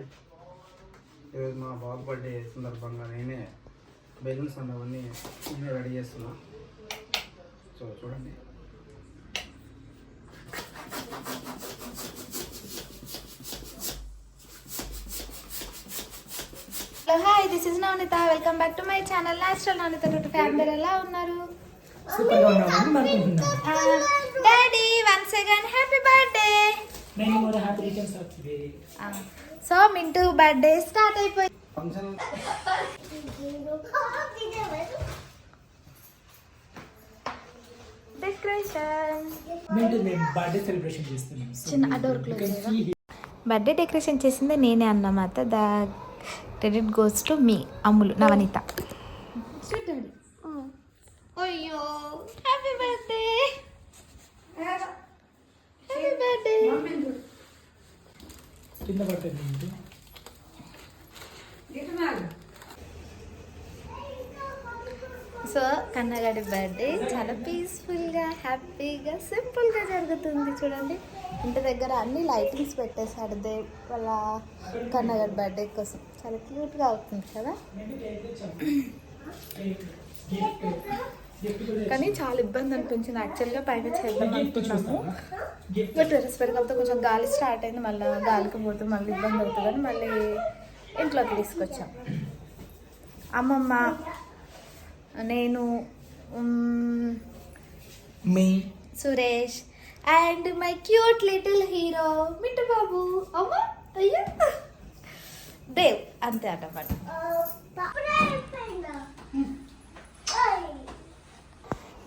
Hi ఈరోజు మా బాబు birthday సందర్భంగా నేనే బెలూన్స్ అన్నవన్నీ నేనే రెడీ చేస్తున్నా. సో చూడండి. Hello hi this is Navanitha. Welcome back to my channel natural Navanitha to family ఎలా ఉన్నారు? Daddy once again happy birthday so Mintu birthday start అయిపోయింది ఫంక్షన్ డెకరేషన్ మింటూ మేము బర్త్డే సెలబ్రేషన్ చేస్తున్నాం. So, చిన్న see here. Birthday decoration చేసింది నేనే అన్నమాట. The credit goes to me Ammulu Navaneetha. అయ్యో హ్యాపీ బర్త్డే హ్యాపీ బర్త్డే కింద మింటూ సో కన్నగాడి బర్త్డే చాలా పీస్ఫుల్గా హ్యాపీగా సింపుల్గా జరుగుతుంది చూడండి. ఇంటి దగ్గర అన్ని లైటింగ్స్ పెట్టేశాడు దేవ్ వాళ్ళ కన్నగాడి బర్త్డే కోసం. చాలా క్యూట్గా అవుతుంది కదా? కానీ చాలా ఇబ్బంది అనిపించింది. యాక్చువల్గా పైన చేద్దాం అనుకున్నాము. బట్ రెస్పెక్ట్ కాకపోతే కొంచెం గాలి స్టార్ట్ అయింది. మళ్ళీ గాలికి పోతే మళ్ళీ ఇబ్బంది అవుతుందని మళ్ళీ ఇంట్లోకి తీసుకొచ్చాం. అమ్మమ్మ నేను మ్, మీ Suresh and my cute little hero Mittu బాబు. అమ్మ అయ్యో. దేవ్ అంతే అన్నమాట.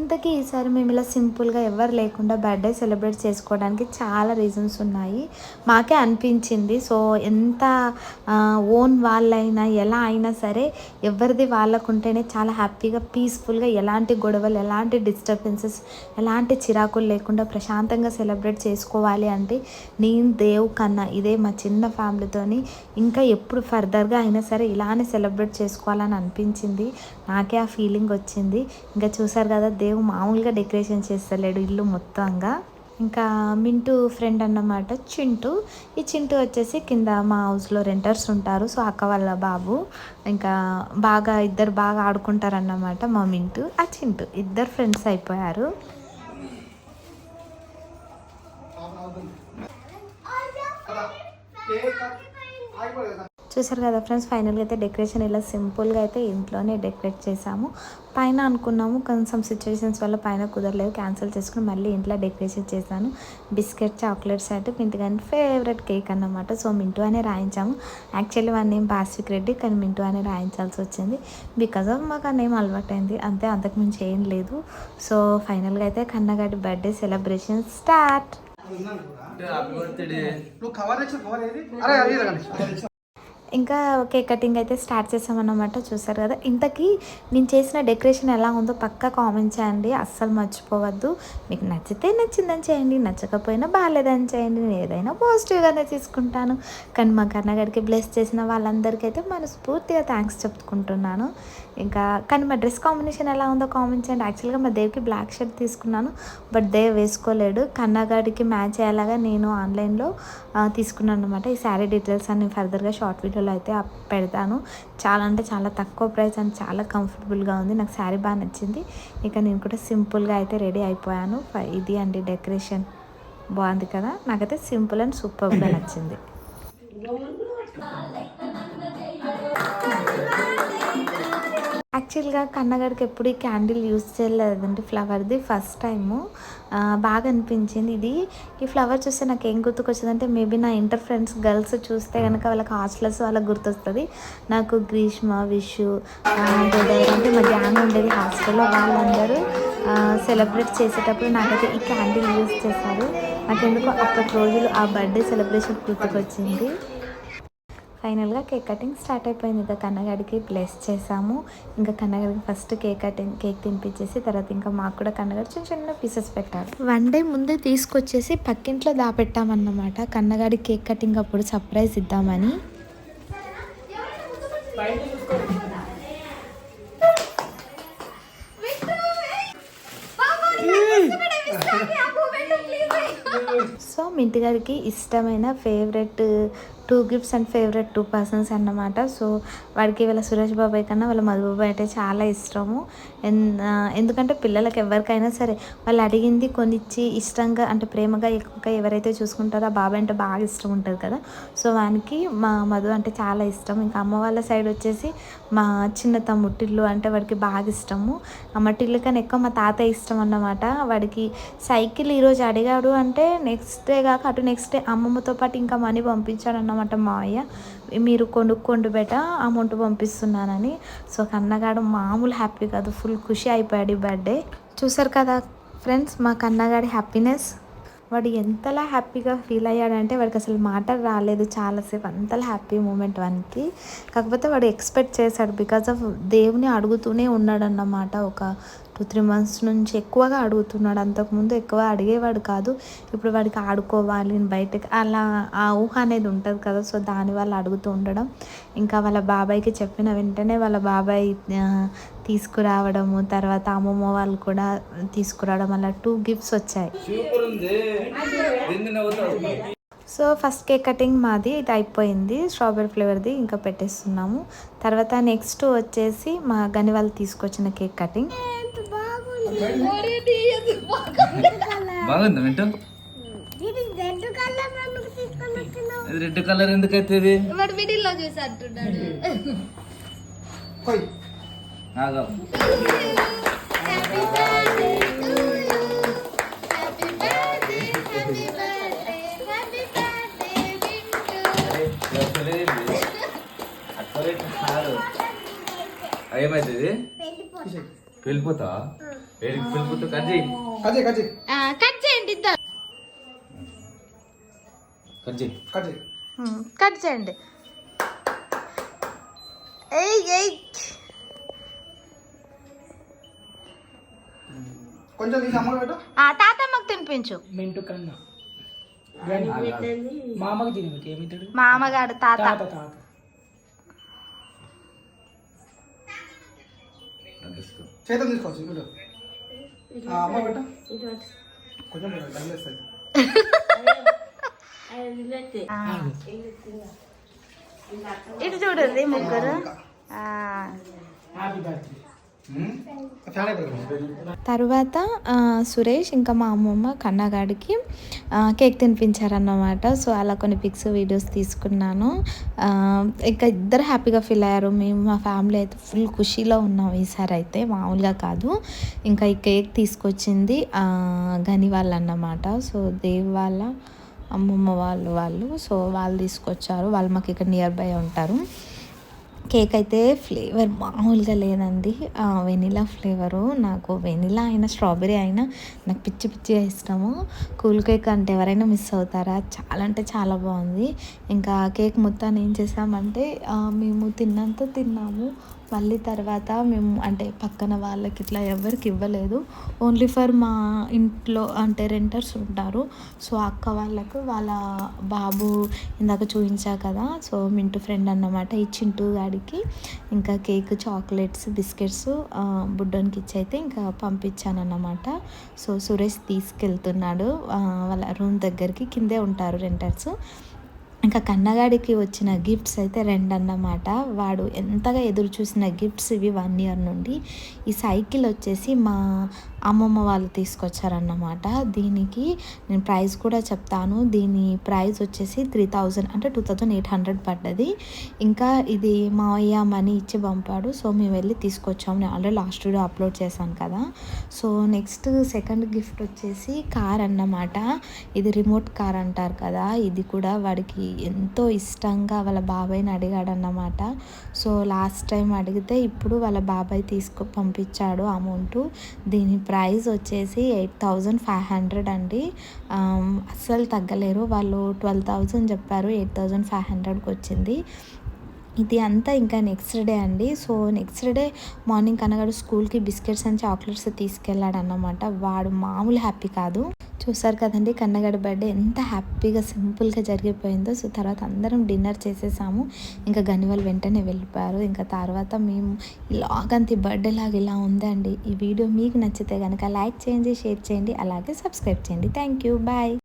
ఇంతకీ ఈసారి మేము ఇలా సింపుల్గా ఎవరు లేకుండా బర్త్డే సెలబ్రేట్ చేసుకోవడానికి చాలా రీజన్స్ ఉన్నాయి. మాకే అనిపించింది. సో ఎంత ఓన్ వాళ్ళైనా ఎలా అయినా సరే ఎవరిది వాళ్ళకుంటేనే చాలా హ్యాపీగా పీస్ఫుల్గా ఎలాంటి గొడవలు ఎలాంటి డిస్టర్బెన్సెస్ ఎలాంటి చిరాకులు లేకుండా ప్రశాంతంగా సెలబ్రేట్ చేసుకోవాలి అంటే నేను దేవు కన్నా ఇదే మా చిన్న ఫ్యామిలీతోని ఇంకా ఎప్పుడు ఫర్దర్గా అయినా సరే ఇలానే సెలబ్రేట్ చేసుకోవాలని అనిపించింది. నాకే ఆ ఫీలింగ్ వచ్చింది. ఇంకా చూసారు కదా దేవు మామూలుగా డెకరేషన్ చేస్తలేడు ఇల్లు మొత్తంగా. ఇంకా మింటూ ఫ్రెండ్ అన్నమాట చింటూ. ఈ చింటూ వచ్చేసి కింద మా హౌస్లో రెంటర్స్ ఉంటారు. సో అక్క వాళ్ళ బాబు. ఇంకా బాగా ఇద్దరు బాగా ఆడుకుంటారన్నమాట మా మింటూ. ఆ చింటూ. ఇద్దరు ఫ్రెండ్స్ అయిపోయారు. చూసారు కదా ఫ్రెండ్స్ ఫైనల్గా అయితే డెకరేషన్ ఇలా సింపుల్గా అయితే ఇంట్లోనే డెకరేట్ చేసాము పైన అనుకున్నాము కొంచెం సిచ్యువేషన్స్ వల్ల పైన కుదరలేదు. క్యాన్సిల్ చేసుకుని మళ్ళీ ఇంట్లో డెకరేషన్ చేశాను. బిస్కెట్ చాక్లెట్స్ అంటే మింటు ఫేవరెట్ కేక్ అన్నమాట. సో మింటూ అనే రాయించాము. Actually one name Baswik Reddy కానీ మింటూ అనే రాయించాల్సి వచ్చింది. బికాజ్ ఆఫ్ మాకు ఆ నేమ్ అలవాటైంది. అంతే అంతకుమించి ఏం లేదు. సో ఫైనల్గా అయితే కన్నగాడి బర్త్డే సెలబ్రేషన్ స్టార్ట్. నువ్వు కవర్ కవర్ ఏది? అరే. ఇంకా కేక్ కటింగ్ అయితే స్టార్ట్ చేసామన్నమాట చూసారు కదా. ఇంతకీ నేను చేసిన డెకరేషన్ ఎలా ఉందో పక్కా కామెంట్ చేయండి. అస్సలు మర్చిపోవద్దు. మీకు నచ్చితే నచ్చిందని చేయండి నచ్చకపోయినా బాగాలేదని చేయండి. నేను ఏదైనా పాజిటివ్గానే తీసుకుంటాను. కానీ మా కన్నగడికి బ్లెస్ చేసిన వాళ్ళందరికీ అయితే మనస్ఫూర్తిగా థ్యాంక్స్ చెప్పుకుంటున్నాను. ఇంకా కానీ మా డ్రెస్ కాంబినేషన్ ఎలా ఉందో కామెంట్ చేయండి. యాక్చువల్గా మా దేవ్కి బ్లాక్ షర్ట్ తీసుకున్నాను బట్ దేవ్ వేసుకోలేడు. కన్నగాడికి మ్యాచ్ అయ్యేలాగా నేను ఆన్లైన్లో తీసుకున్నాను అనమాట ఈ శారీ డీటెయిల్స్ అన్ని ఫర్దర్గా షార్ట్ వీడియోలో అయితే అప్ పెడతాను. చాలా అంటే చాలా తక్కువ ప్రైస్ అండ్ చాలా కంఫర్టబుల్గా ఉంది. నాకు శారీ బాగా నచ్చింది. ఇక నేను కూడా సింపుల్గా అయితే రెడీ అయిపోయాను. ఇది అండి డెకరేషన్. బాగుంది కదా? నాకైతే సింపుల్ అండ్ సూపర్గా నచ్చింది. యాక్చువల్గా కన్నగడికి ఎప్పుడు ఈ క్యాండిల్ యూస్ చేయలేదండి. ఫ్లవర్ది ఫస్ట్ టైము. బాగా అనిపించింది. ఇది ఈ ఫ్లవర్ చూస్తే నాకు ఏం గుర్తుకొచ్చిందంటే మేబీ నా ఇంటర్ ఫ్రెండ్స్ గర్ల్స్ చూస్తే కనుక వాళ్ళకి హాస్టల్స్ వాళ్ళకి గుర్తొస్తుంది. నాకు గ్రీష్మ విషు అంటే మా గ్యాంగ్ ఉండేది హాస్టల్లో. వాళ్ళందరూ సెలబ్రేట్ చేసేటప్పుడు నాకైతే ఈ క్యాండిల్ యూస్ చేశారు. నాకెందుకో అప్పటి రోజులు ఆ బర్త్డే సెలబ్రేషన్ గుర్తుకొచ్చింది. ఫైనల్గా కేక్ కటింగ్ స్టార్ట్ అయిపోయింది. ఇంకా కన్నగాడికి బ్లెస్ చేసాము ఇంకా కన్నగాడికి ఫస్ట్ కేక్ కటింగ్ కేక్ తినిపించేసి తర్వాత ఇంకా మాకు కూడా కన్నగాడు చిన్న చిన్న పీసెస్ పెట్టారు వన్ డే ముందే తీసుకొచ్చేసి పక్కింట్లో దాపెట్టామన్నమాట. కన్నగాడి కేక్ కటింగ్ అప్పుడు సర్ప్రైజ్ ఇద్దామని. సో సో మింటి గారికి ఇష్టమైన favourite two gifts and favourite two persons అన్నమాట. సో వాడికి వాళ్ళ సురేష్ బాబాయ్ కన్నా వాళ్ళ మధుబాబాయ్ అంటే చాలా ఇష్టము. ఎన్- ఎందుకంటే పిల్లలకి ఎవరికైనా సరే వాళ్ళు అడిగింది కొనిచ్చి ఇష్టంగా అంటే ప్రేమగా ఎక్కువగా ఎవరైతే చూసుకుంటారో ఆ బాబాయ్ అంటే బాగా ఇష్టం ఉంటుంది కదా. సో వానికి మా మధు అంటే చాలా ఇష్టం. ఇంకా అమ్మ వాళ్ళ సైడ్ వచ్చేసి మా చిన్న తమ్ముటిల్లు అంటే వాడికి బాగా ఇష్టము. అమ్మటిల్లు కన్నా ఎక్కువ మా తాతయ్య ఇష్టం అన్నమాట. వాడికి సైకిల్ ఈరోజు అడిగాడు అంటే నెక్స్ట్ డే కాక అటు నెక్స్ట్ డే అమ్మమ్మతో పాటు ఇంకా మనీ పంపించాడు అన్నమాట మావయ్య. మీరు కొనుక్కోండి బెట అమౌంట్ పంపిస్తున్నానని. సో కన్నగాడు మామూలు హ్యాపీ కాదు. ఫుల్ ఖుషి అయిపోయాడు ఈ బర్త్డే. చూసారు కదా ఫ్రెండ్స్ మా కన్నగాడి హ్యాపీనెస్. వాడు ఎంతలా హ్యాపీగా ఫీల్ అయ్యాడంటే వాడికి అసలు మాట రాలేదు. చాలాసేపు అంతలా హ్యాపీ మూమెంట్ వానికి. కాకపోతే వాడు ఎక్స్పెక్ట్ చేశాడు. బికాజ్ ఆఫ్ దేవుని అడుగుతూనే ఉన్నాడు అన్నమాట ఒక టూ త్రీ మంత్స్ నుంచి ఎక్కువగా అడుగుతున్నాడు. అంతకుముందు ఎక్కువ అడిగేవాడు కాదు. ఇప్పుడు వాడికి ఆడుకోవాలి బయటకు అలా ఆ ఊహ అనేది ఉంటుంది కదా. సో దానివల్ల అడుగుతూ ఉండడం. ఇంకా వాళ్ళ బాబాయ్కి చెప్పిన వెంటనే వాళ్ళ బాబాయ్ తీసుకురావడము తర్వాత అమ్మమ్మ వాళ్ళు కూడా తీసుకురావడం అలా టూ గిఫ్ట్స్ వచ్చాయి. సో ఫస్ట్ కేక్ కటింగ్ మాది ఇది అయిపోయింది. స్ట్రాబెరీ ఫ్లేవర్ది ఇంకా పెట్టేస్తున్నాము. తర్వాత నెక్స్ట్ వచ్చేసి మా గని వాళ్ళు తీసుకొచ్చిన కేక్ కటింగ్. బాగుందా వింటూ రెడ్ కలర్ ఎందుకు అవుతుంది వాడు మిడిల్లో చూసి అంటున్నాడు ఆగా అక్కడే ఏమవుతుంది వెళ్ళిపోతా ఏడికి వెళ్ళిపోతా కజ్జి కజే కజే కట్ చేయండి ఇద్దరు. కజ్జి కజే కట్ చేయండి. ఏయ్ ఏయ్. కొంచెం తీసి అమ్మలో పెట్టు. ఆ తాతమ్మకు తినిపించు. మింటు కన్నా. కానీ మామకి తినಬೇಕು ఏమితాడు? మా అమ్మగాడు తాత తాత తాత తీసుకో చేతం తీసుకోవచ్చు ఆ, అమ్మ పెట్టు. కొంచెం తగిలేస్తుంది ఇటు చూడండి ముగ్గురు. ఆ. హ్యాపీ బర్త్డే తర్వాత సురేష్ ఇంకా మా అమ్మమ్మ కన్నగాడికి కేక్ తినిపించారన్నమాట. సో అలా కొన్ని పిక్స్ వీడియోస్ తీసుకున్నాను. ఇంకా ఇద్దరు హ్యాపీగా ఫీల్ అయ్యారు. మేము మా ఫ్యామిలీ అయితే ఫుల్ ఖుషీలో ఉన్నాం ఈసారి అయితే. మామూలుగా కాదు. ఇంకా ఈ కేక్ తీసుకొచ్చింది గని వాళ్ళు అన్నమాట సో దేవ్ వాళ్ళ అమ్మమ్మ వాళ్ళు వాళ్ళు. సో వాళ్ళు తీసుకొచ్చారు. వాళ్ళు మాకు ఇక్కడ నియర్ బై ఉంటారు. కేక్ అయితే ఫ్లేవర్ మామూలుగా లేదండి. Vanilla flavour. నాకు వెనిలా అయినా స్ట్రాబెరీ అయినా నాకు పిచ్చి పిచ్చిగా ఇష్టము. కూల్ కేక్ అంటే ఎవరైనా మిస్ అవుతారా? చాలా అంటే చాలా బాగుంది. ఇంకా కేక్ మొత్తాన్ని ఏం చేసామంటే మేము తిన్నంత తిన్నాము. మళ్ళీ తర్వాత మేము అంటే పక్కన వాళ్ళకి ఇట్లా ఎవరికి ఇవ్వలేదు. ఓన్లీ ఫర్ మా ఇంట్లో అంటే రెంటర్స్ ఉంటారు. సో అక్క వాళ్ళకు వాళ్ళ బాబు ఇందాక చూపించా కదా. సో మింటూ ఫ్రెండ్ అన్నమాట. ఈ చింటూ గాడికి ఇంకా కేక్ చాక్లెట్స్ బిస్కెట్స్ బుడ్డోనికి ఇచ్చి అయితే ఇంకా పంపించాను అన్నమాట సో సురేష్ తీసుకెళ్తున్నాడు. వాళ్ళ రూమ్ దగ్గరికి కిందే ఉంటారు రెంటర్స్ ఇంకా కన్నగాడికి వచ్చిన గిఫ్ట్స్ అయితే రెండు అన్నమాట వాడు ఎంతగా ఎదురు చూసిన గిఫ్ట్స్ ఇవి వన్ ఇయర్ నుండి. ఈ సైకిల్ వచ్చేసి మా అమ్మమ్మ వాళ్ళు తీసుకొచ్చారన్నమాట. దీనికి నేను ప్రైస్ కూడా చెప్తాను. దీని ప్రైస్ వచ్చేసి త్రీ థౌజండ్ అంటే టూ థౌజండ్ ఎయిట్ హండ్రెడ్ పడ్డది. ఇంకా ఇది మావయ్య మనీ ఇచ్చి పంపాడు. సో మేము వెళ్ళి తీసుకొచ్చాము నేను ఆల్రెడీ లాస్ట్ వీడియో అప్లోడ్ చేశాను కదా. సో నెక్స్ట్ సెకండ్ గిఫ్ట్ వచ్చేసి కార్ అన్నమాట. ఇది రిమోట్ కార్ అంటారు కదా. ఇది కూడా వాడికి ఎంతో ఇష్టంగా వాళ్ళ బాబాయ్ని అడిగాడు అన్నమాట సో లాస్ట్ టైం అడిగితే ఇప్పుడు వాళ్ళ బాబాయ్ తీసుకు పంపించాడు అమౌంట్ దీని ప్రైస్ వచ్చేసి ఎయిట్ థౌజండ్ ఫైవ్ హండ్రెడ్ అండి. అస్సలు తగ్గలేరు. వాళ్ళు ట్వెల్వ్ థౌజండ్ చెప్పారు ఎయిట్ థౌజండ్ ఫైవ్ హండ్రెడ్కి వచ్చింది ఇది అంతా ఇంకా నెక్స్ట్ డే అండి. సో నెక్స్ట్ డే మార్నింగ్ కనగాడు స్కూల్కి బిస్కెట్స్ అండ్ చాక్లెట్స్ తీసుకెళ్ళాడు అన్నమాట వాడు మామూలు హ్యాపీ కాదు. చూసారు కదండి కన్నగడ బర్త్డే ఎంత హ్యాపీగా సింపుల్గా జరిగిపోయిందో. సో తర్వాత అందరం డిన్నర్ చేసేసాము. ఇంకా గనివాళ్ళు వెంటనే వెళ్ళిపోయారు. ఇంకా తర్వాత మేము ఇలాగంత బర్త్డే లాగా ఇలా ఉందండి. ఈ వీడియో మీకు నచ్చితే కనుక లైక్ చేయండి షేర్ చేయండి అలాగే సబ్స్క్రైబ్ చేయండి. Thank you. బాయ్.